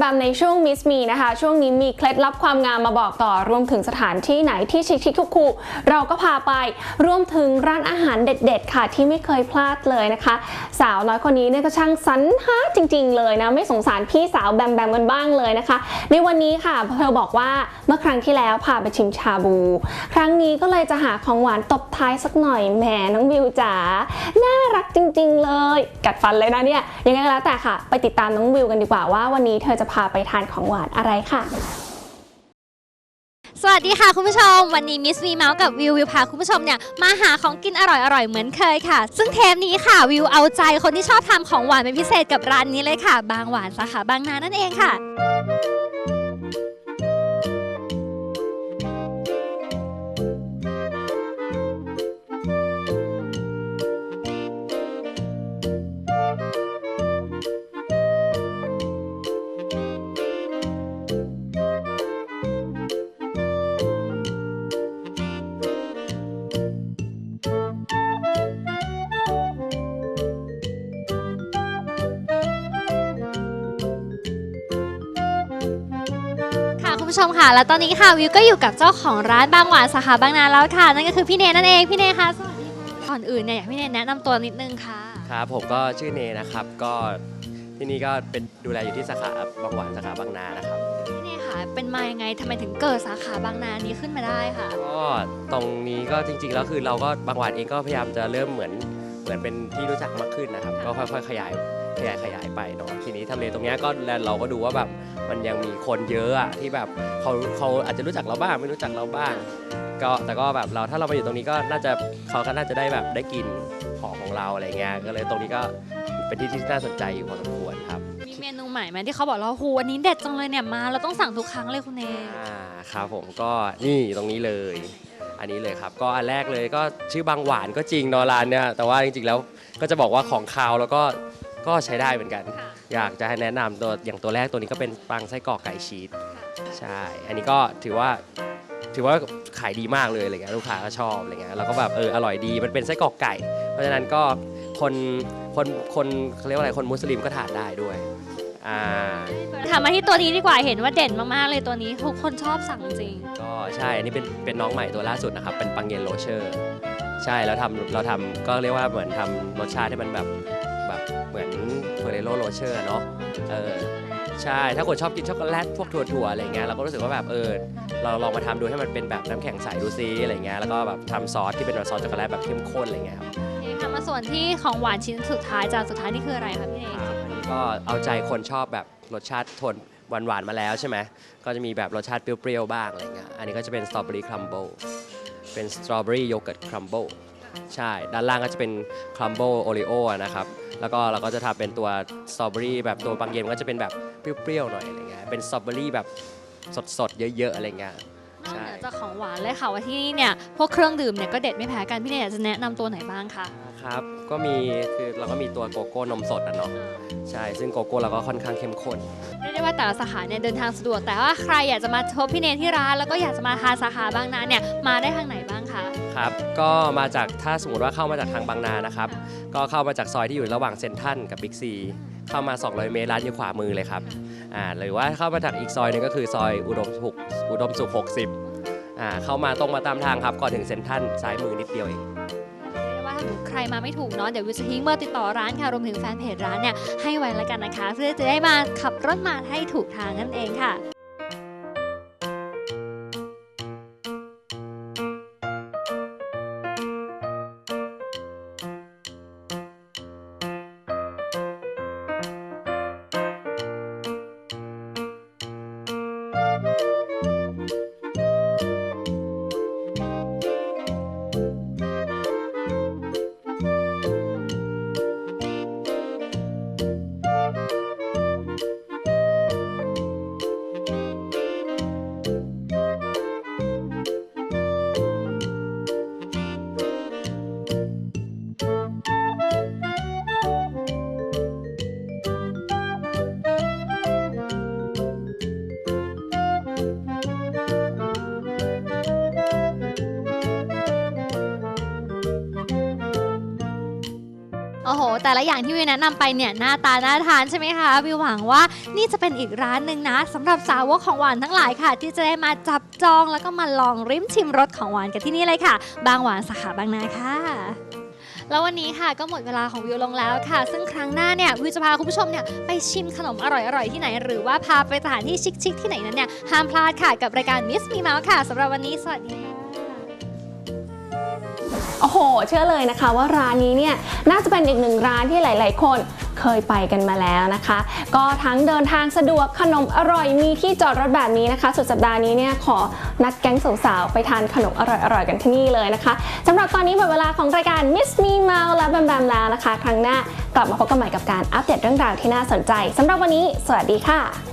แบมในช่วง Miss Me นะคะ ช่วงนี้มีเคล็ดลับความงามมาบอกต่อรวมถึงสถานที่ไหนที่ชิคชิคๆคูลๆเราก็พาไปรวมถึงร้านอาหารเด็ด ๆ ค่ะ ที่ไม่เคยพลาดเลยนะคะ สาวน้อยคนนี้เนี่ยก็ช่างสรรหาจริง ๆ เลยนะไม่สงสารพี่สาวแบมแบมกันบ้างเลยนะคะ ในวันนี้ค่ะเธอบอกว่าเมื่อครั้งที่แล้วพาไปชิมชาบู ครั้งนี้ก็เลยจะหาของหวานตบท้ายสักหน่อยแหมน้องวิวจ๋าน่ารักจริง ๆ เลย กัดฟันเลยนะเนี่ยยังไงก็แล้วแต่ค่ะ ไปติดตามน้องวิวกันดีกว่าว่าวันนี้เธอจะพาไปทานของหวานอะไรค่ะ สวัสดีค่ะคุณผู้ชม วันนี้มิสวีเมาส์กับวิววิวพาคุณผู้ชมเนี่ยมาหาของกินอร่อยๆ เหมือนเคยค่ะ ซึ่งเทปนี้ค่ะวิวเอาใจคนที่ชอบทำของหวานเป็นพิเศษกับร้านนี้เลยค่ะ บางหวานสาขาบางนานั่นเองค่ะ ผู้ชมค่ะ แล้วตอนนี้ค่ะวิวก็อยู่กับเจ้าของร้านบางหวานสาขาบางนาแล้วค่ะ นั่นก็คือพี่เนนั่นเองพี่เนคะสวัสดีค่ะก่อนอื่นเนี่ยอยากให้พี่เนแนะนำตัวนิดนึงค่ะ ครับผมก็ชื่อเนนะครับก็ที่นี่ก็เป็นดูแลอยู่ที่สาขาบางหวานสาขาบางนานะครับพี่เนค่ะเป็นมายังไงทำไมถึงเกิดสาขาบางนานี้ขึ้นมาได้ค่ะก็ตรงนี้ก็จริงๆแล้วคือเราก็บางหวานเองก็พยายามจะเริ่มเหมือนเหมือนเป็นที่รู้จักมากขึ้นนะครับ ก็ค่อยๆขยาย ขยายขยายไปเนาะทีนี้ทำเลตรงเนี้ยก็แล้วเราก็ดูว่าแบบมันยังมีคนเยอะอะที่แบบเขาเขาอาจจะรู้จักเราบ้างไม่รู้จักเราบ้าง ก็แต่ก็แบบเราถ้าเรามาอยู่ตรงนี้ก็น่าจะเขาก็น่าจะได้แบบได้กินของของเราอะไรเงี้ยก็เลยตรงนี้ก็เป็นที่ที่น่าสนใจอยู่พอสมควรครับ มีเมนูใหม่ไหมที่เขาบอกเราโหวันนี้เด็ดจังเลยเนี่ยมาเราต้องสั่งทุกครั้งเลยคุณเนอ่าครับผมก็นี่ตรงนี้เลย อันนี้เลยครับก็อันแรกเลยก็ชื่อบางหวานก็จริงเนอะร้านเนี่ยแต่ว่าจริงๆแล้วก็จะบอกว่าของคาวแล้วก็ ก็ใช้ได้เหมือนกันค่ะอยากจะให้แนะนำตัวอย่างตัวแรกตัวนี้ก็เป็นปังไส้กรอกไก่ชีสใช่ อันนี้ก็ถือว่าถือว่าขายดีมากเลยอะไรเงี้ยลูกค้าก็ชอบอะไรเงี้ยแล้วก็แบบเอออร่อยดีมันเป็นไส้กรอกไก่ เพราะฉะนั้นก็คนคนคนเขาเรียกว่าอะไรคนมุสลิมก็ทานได้ด้วยอ่าถามมาที่ตัวนี้ดีกว่าเห็นว่าเด่นมากๆเลยตัวนี้ทุกคนชอบสั่งจริง ก็ใช่อันนี้เป็นเป็นน้องใหม่ตัวล่าสุดนะครับเป็นปังเย็นโรเชอร์ ใช่แล้วทำเราทำก็เรียกว่าเหมือนทำรสชาติให้มันแบบแบบ เหมือนเฟรโรโรเชอร์เนาะเออใช่ ถ้าคนชอบกินช็อกโกแลตพวกถั่วๆอะไรเงี้ยเราก็รู้สึกว่าแบบเออเราลองมาทำดูให้มันเป็นแบบน้ำแข็งใสดูซิอะไรเงี้ยแล้วก็แบบทำซอสที่เป็นแบบซอสช็อกโกแลตแบบเข้มข้นอะไรเงี้ยครับนี่ค่ะมาส่วนที่ของหวานชิ้นสุดท้ายจานสุดท้ายนี่คืออะไรคะพี่เนครับอันนี้ก็เอาใจคนชอบแบบรสชาติโทนหวานๆมาแล้วใช่ไหม ก็จะมีแบบรสชาติเปรี้ยวๆบ้างอะไรเงี้ย อันนี้ก็จะเป็นสตรอเบอรี่ครัมเบิลเป็นสตรอเบอรี่โยเกิร์ตครัมเบิล ใช่ ด้านล่างก็จะเป็นครัมเบิลโอริโอนะครับ แล้วก็เราก็จะทำเป็นตัวสตรอเบอรี่แบบตัวบางเย็นก็จะเป็นแบบเปรี้ยวๆหน่อยอะไรเงี้ย เป็นสตรอเบอรี่แบบสดๆ เยอะๆอะไรเงี้ย นอกใช่ เหนือจากของหวานเลยค่ะว่าที่นี่เนี่ยพวกเครื่องดื่มเนี่ยก็เด็ดไม่แพ้กันพี่เนยอยากจะแนะนำตัวไหนบ้างคะครับ ก็มีคือเราก็มีตัวโกโก้นมสดอะเนาะ ใช่ ซึ่งโกโก้เราก็ค่อนข้างเข้มข้น เรียกได้ว่าแต่ละสาขาเนี่ยเดินทางสะดวกแต่ว่าใครอยากจะมาพบพี่เนยที่ร้านแล้วก็อยากจะมาทานสาขาบางนาเนี่ยมาได้ทางไหน คะครับ ก็มาจากถ้าสมมติว่าเข้ามาจากทางบางนานะครับ ก็เข้ามาจากซอยที่อยู่ระหว่างเซนทันกับบิ๊กซีเข้ามา 200 เมตรร้านอยู่ขวามือเลยครับอ่าหรือว่าเข้ามาจากอีกซอยหนึงก็คือซอยอุดมสุขอุดมสุข60อ่าเข้ามาตรงมาตามทางครับก่อนถึงเซนทันซ้ายมือนิดเดียวเองว่าถ้าใครมาไม่ถูกเนาะเดี๋ยววิวจะทิ้งเบอร์ติดต่อร้านค่ะรวมถึงแฟนเพจร้านเนี่ยให้ไว้แล้วกันนะคะ เพื่อจะได้มาขับรถมาให้ถูกทางนั่นเองค่ะ โห แต่ละอย่างที่วิวแนะนำไปเนี่ยหน้าตาน่าทานใช่ไหมคะวิวหวังว่านี่จะเป็นอีกร้านหนึ่งนะสำหรับสาวกของหวานทั้งหลายค่ะ ที่จะได้มาจับจองแล้วก็มาลองริมชิมรสของหวานกันที่นี่เลยค่ะ บางหวานสาขาบางนาค่ะแล้ววันนี้ค่ะก็หมดเวลาของวิวลงแล้วค่ะ ซึ่งครั้งหน้าเนี่ยวิวจะพาคุณผู้ชมเนี่ยไปชิมขนมอร่อยๆที่ไหน หรือว่าพาไปสถานที่ชิคๆที่ไหนนั้นเนี่ยห้ามพลาดค่ะกับรายการ Miss Me Mouse ค่ะสำหรับวันนี้สวัสดีค่ะ โอ้โห เชื่อเลยนะคะว่าร้านนี้เนี่ยน่าจะเป็นอีกหนึ่งร้านที่หลาย ๆ คนเคยไปกันมาแล้วนะคะ ก็ทั้งเดินทางสะดวกขนมอร่อยมีที่จอดรถแบบนี้นะคะ สุดสัปดาห์นี้เนี่ยขอนัดแก๊งสาวๆไปทานขนมอร่อยๆกันที่นี่เลยนะคะสำหรับตอนนี้หมดเวลาของรายการ Miss Me m o u s และแบมแบมแล้วนะคะ ครั้งหน้ากลับมาพบกันใหม่กับการอัปเดตเรื่องราวที่น่าสนใจสำหรับวันนี้ สวัสดีค่ะ